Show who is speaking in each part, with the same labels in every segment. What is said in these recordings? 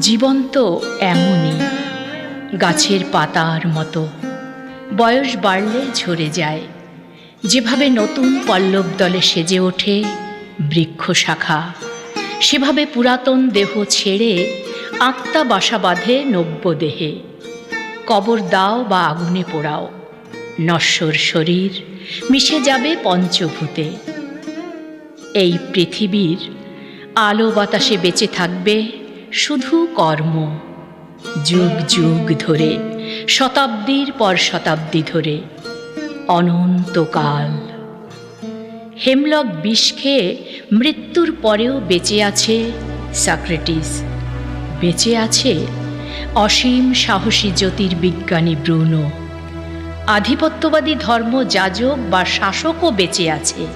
Speaker 1: জীবন তো এমনই। গাছের পাতার মতো। বয়স বাড়লে ঝরে যায়। যেভাবে নতুন পল্লব দলে সেজে ওঠে বৃক্ষ শাখা, সেভাবে পুরাতন দেহ ছেড়ে আত্মা বাসা বাঁধে নব্য দেহে। কবর দাও বা আগুনে পোড়াও, নশ্বর শরীর মিশে যাবে পঞ্চভূতে। এই পৃথিবীর আলো বাতাসে বেঁচে থাকবে শুধু কর্ম। যুগ যুগ ধরে, শতাব্দীর পর শতাব্দী ধরে, অনন্তকাল। হেমলক বিষ খেয়ে মৃত্যুর পরেও বেঁচে আছে সাক্রেটিস। বেঁচে আছে অসীম সাহসী জ্যোতির্বিজ্ঞানী ব্রুনো। আধিপত্যবাদী ধর্ম যাজক বা শাসকও বেঁচে আছে।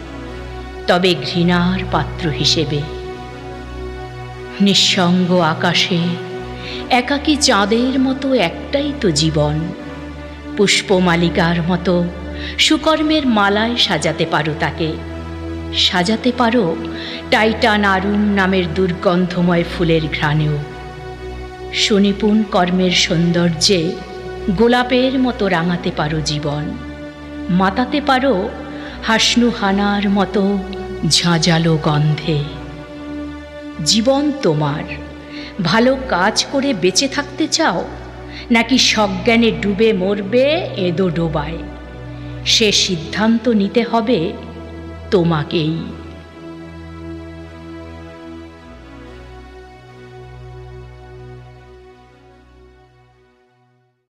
Speaker 1: তবে ঘৃণার পাত্র হিসেবে। নিঃসঙ্গ আকাশে, একাকী চাঁদের মতো একটাই তো জীবন। পুষ্পমালিকার মতো সুকর্মের মালায় সাজাতে পারো তাকে। সাজাতে পারো টাইটান আরুণ নামের দুর্গন্ধময় ফুলের ঘ্রাণেও। সুনিপুণ কর্মের সৌন্দর্যে গোলাপের মতো রাঙাতে পারো জীবন। মাতাতে পারো হাসনু হানার মতো ঝাঁঝালো গন্ধে। জীবন তোমার। ভালো কাজ করে বেঁচে থাকতে চাও, নাকি সজ্ঞানে ডুবে মরবে এদো ডোবায় সে সিদ্ধান্ত নিতে হবে তোমাকেই।